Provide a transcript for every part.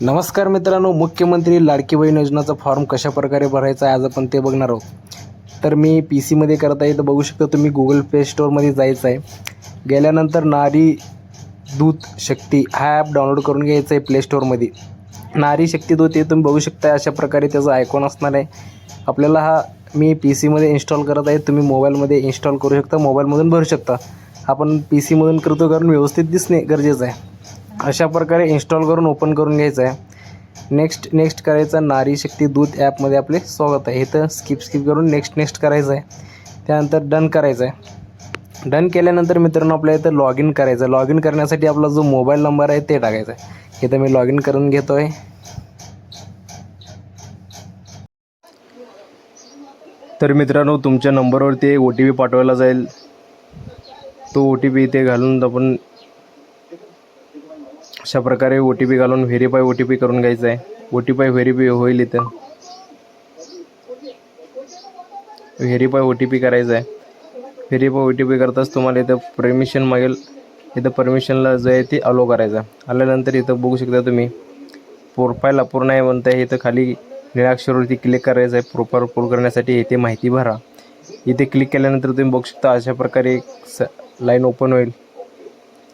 नमस्कार मित्रांनो मुख्यमंत्री लाडकी बहीण योजनाचा फॉर्म कशा प्रकारे भरायचा आहे आज आपण ते बघणार आहोत. तर मी पी सीमध्ये करत आहे तर बघू शकता तुम्ही गुगल प्ले स्टोअरमध्ये जायचं आहे. गेल्यानंतर नारी दूत शक्ती हा ॲप डाउनलोड करून घ्यायचा आहे प्ले स्टोअरमध्ये नारी शक्ती दूत हे तुम्ही बघू शकता अशा प्रकारे त्याचा आयकॉन असणार आहे. आपल्याला हा मी पी सीमध्ये इन्स्टॉल करत आहे तुम्ही मोबाईलमध्ये इन्स्टॉल करू शकता मोबाईलमधून भरू शकता. आपण पी सीमधून करतो कारण व्यवस्थित दिसणे गरजेचं आहे. अशा प्रकारे इन्स्टॉल करून ओपन करून घ्यायचं आहे. नेक्स्ट नेक्स्ट करायचं नारी शक्ती दूध ॲपमध्ये आपले स्वागत आहे. इथं स्किप स्किप करून नेक्स्ट नेक्स्ट करायचं आहे. त्यानंतर डन करायचं आहे. डन केल्यानंतर मित्रांनो आपल्या इथं लॉग इन करायचं आहे. लॉग इन करण्यासाठी आपला जो मोबाईल नंबर आहे ते टाकायचा आहे. इथं मी लॉग इन करून घेतो आहे तर मित्रांनो तुमच्या नंबरवरती ओ टी पी पाठवायला जाईल. तो ओ टी पी इथे घालून आपण अशा प्रकारे ओ टी पी घालून व्हेरीफाय ओ टी पी करून घ्यायचं आहे. ओ टी पाय व्हेरीफाय होईल इथं. व्हेरीफाय ओ टी पी करायचं आहे. व्हेरीफाय ओ टी पी करताच तुम्हाला इथं परमिशन मागेल. इथं परमिशनला जे आहे ते अलो करायचं आल्यानंतर इथं बघू शकता तुम्ही. प्रोफाईल अपूर्ण आहे म्हणताय इथं खाली निळाक्षरवरती क्लिक करायचं आहे. प्रोफाईल पूर्ण करण्यासाठी इथे माहिती भरा. इथे क्लिक केल्यानंतर तुम्ही बघू शकता अशा प्रकारे एक स लाईन ओपन होईल.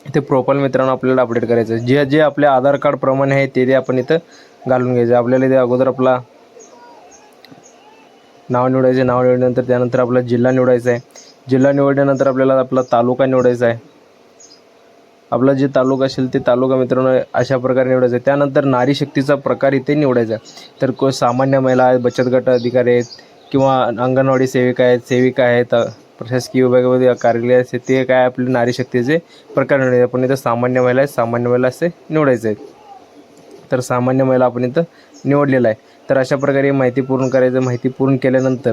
इथे प्रोफाईल मित्रांनो आपल्याला अपडेट करायचं आहे जे जे आपल्या आधार कार्ड प्रमाणे आहे ते ते आपण इथं घालून घ्यायचं. आपल्याला इथे अगोदर आपला नाव निवडायचं आहे. नाव निवडल्यानंतर त्यानंतर आपला जिल्हा निवडायचा आहे. जिल्हा निवडल्यानंतर आपल्याला आपला तालुका निवडायचा आहे. आपला जे तालुका असेल ते तालुका मित्रांनो अशा प्रकारे निवडायचं आहे. त्यानंतर नारी शक्तीचा प्रकार इथे निवडायचा आहे. तर को सामान्य महिला आहेत बचत गट अधिकारी आहेत किंवा अंगणवाडी सेविका आहेत सेविका आहेत प्रशासकीय विभागामध्ये कार्यालय असते. ते काय आपले नारी शक्तीचे प्रकार निवडायचे आपण इथं सामान्य महिला आहे. सामान्य महिला असे निवडायचे आहे. तर सामान्य महिला आपण इथं निवडलेला आहे. तर अशा प्रकारे माहिती पूर्ण करायचं. माहिती पूर्ण केल्यानंतर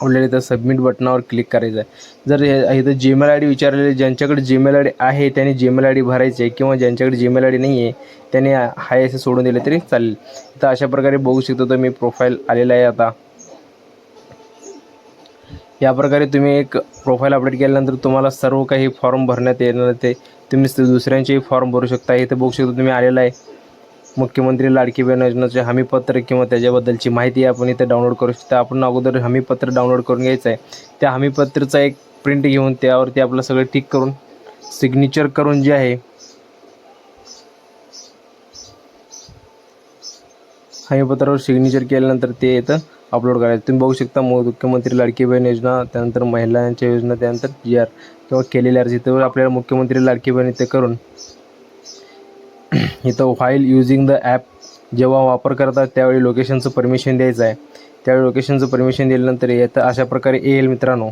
आपल्याला इथं सबमिट बटनावर क्लिक करायचं आहे. जर हे- इथं जीमेल आय डी विचारलेले ज्यांच्याकडे जीमेल आय डी आहे त्यांनी जीमेल आय डी भरायचे किंवा ज्यांच्याकडे जीमेल आय डी नाही आहे त्यांनी हाय असे सोडून दिले तरी चालेल. तर अशा प्रकारे बघू शकतो तर मी प्रोफाईल आलेला आहे आता. या प्रकारे तुम्ही एक प्रोफाईल अपडेट केल्यानंतर तुम्हाला सर्व काही फॉर्म भरण्यात येणार ते तुम्ही स- दुसऱ्यांचेही फॉर्म भरू शकता. इथे बघू शकतो तुम्ही आलेला आहे. मुख्यमंत्री लाडकी बहीण योजनेचे हमीपत्र किंवा त्याच्याबद्दलची माहिती आपण इथे डाउनलोड करू शकता. आपण अगोदर हमीपत्र डाउनलोड करून घ्यायचं आहे. त्या हमीपत्रचा एक प्रिंट घेऊन त्यावरती आपलं सगळं टिक करून सिग्नेचर करून जे आहे हमीपत्रावर सिग्नेचर केल्यानंतर ते इथं अपलोड करायचं. तुम्ही बघू शकता मुख्यमंत्री लाडकी बहीण योजना त्यानंतर महिलांच्या योजना त्यानंतर जी आर किंवा केलेल्या अर्ज. इथं आपल्याला मुख्यमंत्री लाडकी बहीण इथे करून इथं व्हाईल युजिंग द ॲप जेव्हा वापर करतात त्यावेळी लोकेशनचं परमिशन द्यायचं आहे. त्यावेळी लोकेशनचं परमिशन दिल्यानंतर येतं अशा प्रकारे येईल मित्रांनो.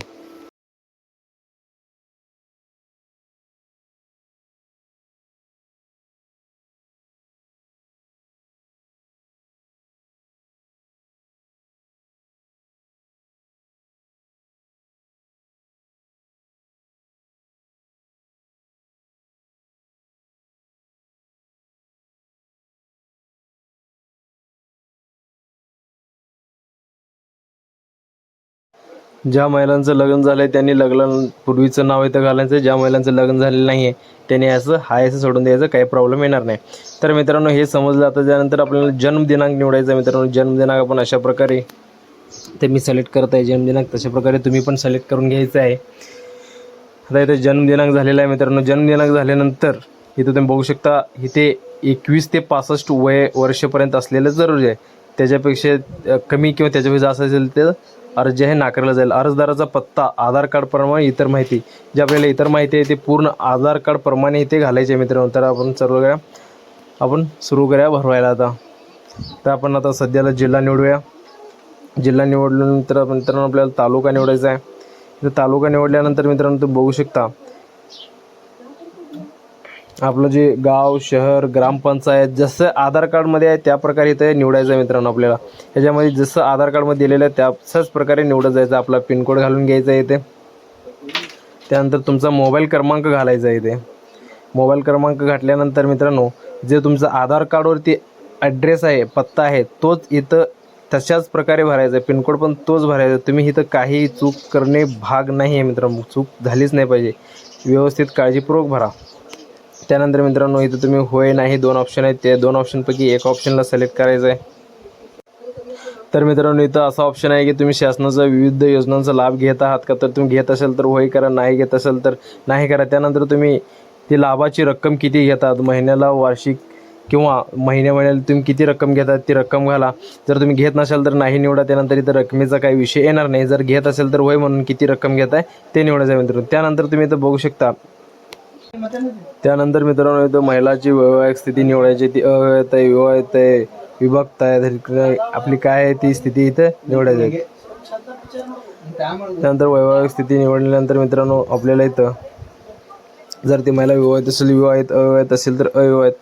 ज्या महिलांचं लग्न झालं आहे त्यांनी लग्नापूर्वीचं नाव इथं घालायचं ज्या महिलांचं लग्न झालेलं नाही आहे त्यांनी असं हाय असं सोडून द्यायचं काही प्रॉब्लेम येणार नाही. तर मित्रांनो हे समजलं. आता त्यानंतर आपल्याला जन्मदिनांक निवडायचा मित्रांनो. जन्मदिनांक आपण अशा प्रकारे ते मी सिलेक्ट करत आहे. जन्मदिनांक तशा प्रकारे तुम्ही पण सिलेक्ट करून घ्यायचं आहे. आता इथे जन्मदिनांक झालेला आहे मित्रांनो. जन्मदिनांक झाल्यानंतर इथं तुम्ही बघू शकता इथे एकवीस ते पासष्ट वय वर्षपर्यंत असलेलं जरुरी आहे. त्याच्यापेक्षा कमी किंवा त्याच्यापेक्षा जास्त असेल तर अर्ज हे नाकारला जाईल. अर्जदाराचा पत्ता आधार कार्डप्रमाणे इतर माहिती. जी आपल्याला इतर माहिती आहे ते पूर्ण आधार कार्डप्रमाणे इथे घालायचे आहे मित्रांनो. तर आपण सर्व करा आपण सुरू करूया भरवायला आता. तर आपण आता सध्याला जिल्हा निवडूया. जिल्हा निवडल्यानंतर मित्रांनो आपल्याला तालुका निवडायचा आहे. तर तालुका निवडल्यानंतर मित्रांनो तुम्ही बघू शकता. आपलं जे गाव शहर ग्रामपंचायत जसं आधार कार्डमध्ये आहे त्या प्रकारे इथे निवडायचं आहे मित्रांनो आपल्याला. ह्याच्यामध्ये जसं आधार कार्डमध्ये दिलेलं आहे त्याच प्रकारे निवडत जायचं आपला पिनकोड घालून घ्यायचा आहे इथे. त्यानंतर तुमचा मोबाईल क्रमांक घालायचा आहे इथे. मोबाईल क्रमांक घातल्यानंतर मित्रांनो जे तुमचं आधार कार्डवरती ॲड्रेस आहे पत्ता आहे तोच इथं तशाच प्रकारे भरायचा आहे. पिनकोड पण तोच भरायचा आहे. तुम्ही इथं काही चूक करणे भाग नाही आहे मित्रांनो. चूक झालीच नाही पाहिजे. व्यवस्थित काळजीपूर्वक भरा. त्यानंतर मित्रांनो इथं तुम्ही होय नाही दोन ऑप्शन आहेत. ते दोन ऑप्शनपैकी एक ऑप्शनला सिलेक्ट करायचं आहे तर मित्रांनो इथं असा ऑप्शन आहे की तुम्ही शासनाचा विविध योजनांचा लाभ घेत आहात का? तर तुम्ही घेत असेल तर होय करा नाही घेत असेल तर नाही करा. त्यानंतर तुम्ही ती लाभाची रक्कम किती घेतात? महिन्याला वार्षिक किंवा महिन्या महिन्याला तुम्ही किती रक्कम घेतात? ती रक्कम घाला. जर तुम्ही घेत नसाल तर नाही निवडा. त्यानंतर इथं रकमेचा काही विषय येणार नाही. जर घेत असेल तर होय म्हणून किती रक्कम घेत आहे ते निवडायचं मित्रांनो. त्यानंतर तुम्ही इथं बघू शकता त्यानंतर मित्रांनो इथं महिलाची वैवाहिक स्थिती निवडायची ती अविवाहित आहे विवाहित आहे विभक्त आहे. आपली काय आहे ती स्थिती इथं निवडायची आहे. त्यानंतर वैवाहिक स्थिती निवडल्यानंतर मित्रांनो आपल्याला इथं जर ती महिला विवाहित असेल विवाहित अविवाहित असेल तर अविवाहित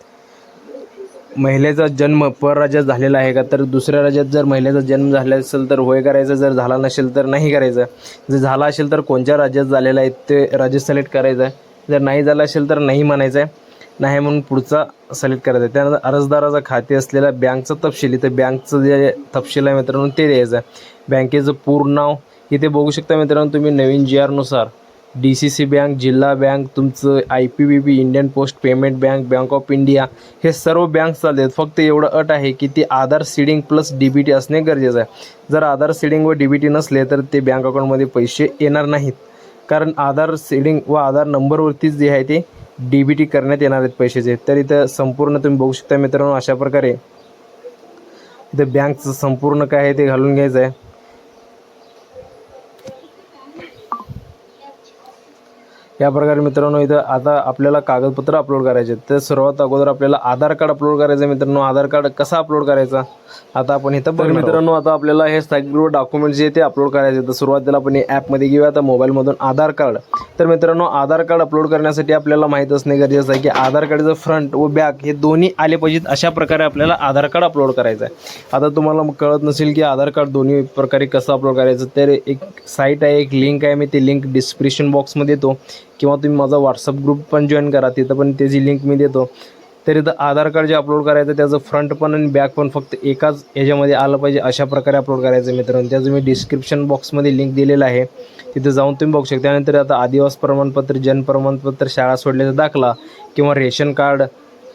महिलेचा जन्म परराज्यात झालेला आहे का? तर दुसऱ्या राज्यात जर महिलेचा जन्म झाला असेल तर होय करायचं. जर झाला नसेल तर नाही करायचं. जर झाला असेल तर कोणत्या राज्यात झालेला आहे ते राज्य सिलेक्ट करायचं आहे. जर नाही झालं असेल तर नाही म्हणायचं आहे नाही म्हणून पुढचा सिलेक्ट करायचा आहे. त्यानंतर अर्जदाराचा खाते असलेल्या बँकचं तपशील इथं बँकचं जे तपशील आहे मित्रांनो ते द्यायचं आहे. बँकेचं पूर्ण नाव इथे बघू शकता मित्रांनो तुम्ही नवीन जी आरनुसार डी सी सी बँक जिल्हा बँक तुमचं I P B B Indian post payment bank bank of India हे सर्व बँक चालतात. फक्त एवढं अट आहे की ती Aadhaar seeding plus D B T असणे गरजेचं आहे. जर आधार सीडिंग व डी बी टी नसले तर ते बँक अकाउंटमध्ये पैसे येणार नाहीत. कारण आधार सीडिंग व आधार नंबरवरतीच जे आहे ते डी बी टी करण्यात येणार आहेत पैशाचे. तर इथं संपूर्ण तुम्ही बघू शकता मित्रांनो अशा प्रकारे इथं बँकचं संपूर्ण काय आहे ते घालून घ्यायचं आहे. या प्रकारे मित्रांनो इथं आता आपल्याला कागदपत्र अपलोड करायचे. तर सर्वात अगोदर आपल्याला आधार कार्ड अपलोड करायचं आहे मित्रांनो. आधार कार्ड कसा अपलोड करायचा? आता आपण इथं बघ मित्रांनो आता आपल्याला हे सगळे डॉक्युमेंट जे ते अपलोड करायचे तर सुरुवातीला आपण ॲपमध्ये घेऊया. आता मोबाईलमधून आधार कार्ड. तर मित्रांनो आधार कार्ड अपलोड करण्यासाठी आपल्याला माहीत असणे गरजेचं आहे की आधार कार्डचं फ्रंट व बॅक हे दोन्ही आले पाहिजेत. अशा प्रकारे आपल्याला आधार कार्ड अपलोड करायचं आहे. आता तुम्हाला कळत नसेल की आधार कार्ड दोन्ही प्रकारे कसं अपलोड करायचं तर एक साईट आहे एक लिंक आहे. मी ते लिंक डिस्क्रिप्शन बॉक्समध्ये देतो किंवा तुम्ही माझा व्हॉट्सअप ग्रुप पण जॉईन करा तिथं पण त्याची लिंक मी देतो. तर आधार कार्ड जे अपलोड करायचं त्याचं फ्रंट पण आणि बॅक पण फक्त एकाच याच्यामध्ये आलं पाहिजे अशा प्रकारे अपलोड करायचं मित्रांनो. त्याचं मी डिस्क्रिप्शन बॉक्समध्ये लिंक दिलेलं आहे. तिथे जाऊन तुम्ही बघू शकता. त्यानंतर आता आदिवास प्रमाणपत्र जन्म प्रमाणपत्र शाळा सोडल्याचा दाखला किंवा रेशन कार्ड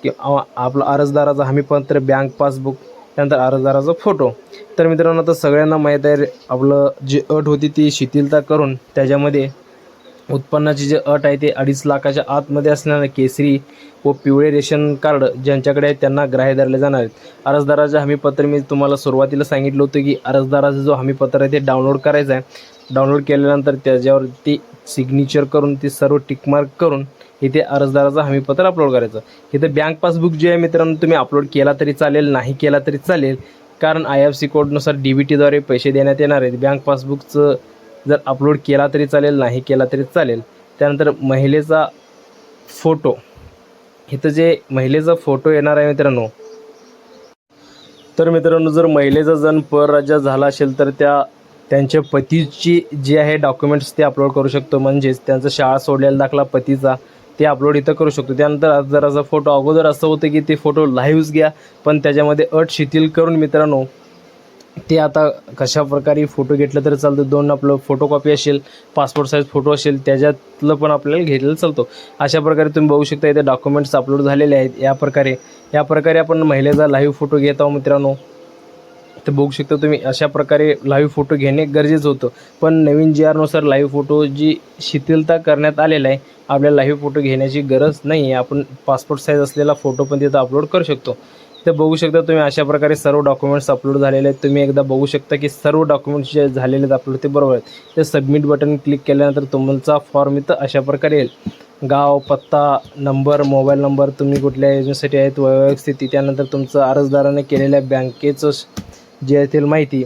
किंवा आपलं अर्जदाराचं हमीपत्र बँक पासबुक त्यानंतर अर्जदाराचा फोटो तर मित्रांनो आता सगळ्यांना माहीत आहे आपलं जी अट होती ती शिथिलता करून त्याच्यामध्ये उत्पन्नाची जे अट आहे ते अडीच लाखाच्या आतमध्ये असणारे केसरी व पिवळे रेशन कार्ड ज्यांच्याकडे आहे त्यांना ग्राह्य धरले जाणार आहेत. अर्जदाराचे हमीपत्र मी तुम्हाला सुरुवातीला सांगितलं होतं की अर्जदाराचं जो हमीपत्र आहे ते डाउनलोड करायचं आहे. डाउनलोड केल्यानंतर त्याच्यावरती सिग्नेचर करून ते सर्व टिकमार्क करून इथे अर्जदाराचं हमीपत्र अपलोड करायचं. इथे बँक पासबुक जे आहे मित्रांनो तुम्ही अपलोड केला तरी चालेल नाही केला तरी चालेल. कारण आय एफ सी कोडनुसार डी बी टीद्वारे पैसे देण्यात येणार आहेत. बँक पासबुकचं जर अपलोड केला तरी चालेल नाही केला तरी चालेल. त्यानंतर महिलेचा फोटो इथं जे महिलेचा फोटो येणार आहे मित्रांनो तर मित्रांनो जर महिलेचा जण परराज्यात झाला असेल तर त्या त्यांच्या पतीची जे आहे डॉक्युमेंट्स ते अपलोड करू शकतो. म्हणजेच त्यांचा शाळा सोडलेला दाखला पतीचा ते अपलोड इथं करू शकतो. त्यानंतर अर्जदाराचा फोटो अगोदर असं होतं की ते फोटो लाईव्हच घ्या पण त्याच्यामध्ये अट शिथिल करून मित्रांनो ते आता कशा प्रकारे फोटो घेतलं तर चालतं. दोन आपलं फोटोकॉपी असेल पासपोर्ट साईज फोटो असेल त्याच्यातलं पण आपल्याला घेतलं चालतो. अशा प्रकारे तुम्ही बघू शकता इथे डॉक्युमेंट्स अपलोड झालेले आहेत. या प्रकारे या प्रकारे आपण महिलेचा लाईव्ह फोटो घेत आहोत मित्रांनो. तर बघू शकता तुम्ही अशा प्रकारे लाईव्ह फोटो घेणे गरजेचं होतं. पण नवीन जी आरनुसार लाईव्ह फोटो जी शिथिलता करण्यात आलेला आहे आपल्याला लाईव्ह फोटो घेण्याची गरज नाही आहे आपण पासपोर्ट साईज असलेला फोटो पण तिथं अपलोड करू शकतो. तर बघू शकता तुम्ही अशा प्रकारे सर्व डॉक्युमेंट्स अपलोड झालेले आहेत. तुम्ही एकदा बघू शकता की सर्व डॉक्युमेंट्स जे झालेले आहेत अपलोड ते बरोबर आहेत. ते सबमिट बटन क्लिक केल्यानंतर तुमचा फॉर्म इथं अशा प्रकारे येईल. गाव पत्ता नंबर मोबाईल नंबर तुम्ही कुठल्या योजनेसाठी आहेत वैवाहिक स्थिती त्यानंतर तुमचं अर्जदाराने केलेल्या बँकेचं जे येथील माहिती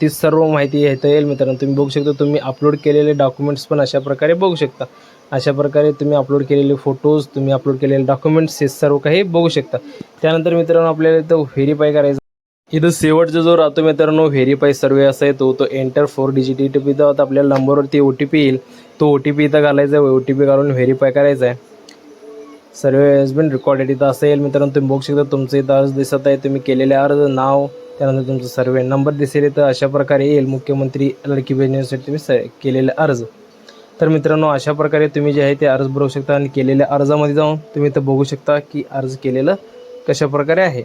ती सर्व माहिती येतं येईल मित्रांनो. तुम्ही बघू शकता तुम्ही अपलोड केलेले डॉक्युमेंट्स पण अशा प्रकारे बघू शकता. अशा प्रकारे तुम्ही अपलोड केलेले फोटोज तुम्ही अपलोड केलेले डॉक्युमेंट्स हे सर्व काही बघू शकता. त्यानंतर मित्रांनो आपल्याला इथं व्हेरीफाय करायचं इथं शेवटचा जो राहतो मित्रांनो व्हेरीफाय सर्वे असा येतो. तो एंटर फोर डिजिट पीचा तर आपल्याला नंबरवरती ओ टी पी येईल. तो ओ टी पी इथं घालायचा आहे. ओ टी पी घालून व्हेरीफाय करायचा आहे. सर्वे हॅज बिन रेकॉर्डेड इथं असेल येईल मित्रांनो तुम्ही बघू शकता. तुमचं इथं अर्ज दिसत आहे. तुम्ही केलेले अर्ज नाव त्यानंतर तुमचं सर्वे नंबर दिसेल इथं. अशा प्रकारे येईल मुख्यमंत्री लडकी योजनेसाठी तुम्ही स केलेले अर्ज. तर मित्रांनो अशा प्रकारे तुम्ही जे आहे ते अर्ज भरू शकता आणि केलेल्या अर्जामध्ये जाऊन तुम्ही इथं बघू शकता की अर्ज केलेलं कशा प्रकारे आहे.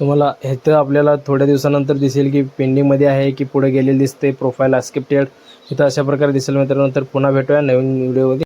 तुम्हाला ह्याचं आपल्याला थोड्या दिवसानंतर दिसेल की पेंडिंगमध्ये आहे की पुढे गेलेलं दिसते प्रोफाईल अस्क्रिप्टेड इथं अशा प्रकारे दिसेल मित्रांनो तर पुन्हा भेटूया नवीन व्हिडिओमध्ये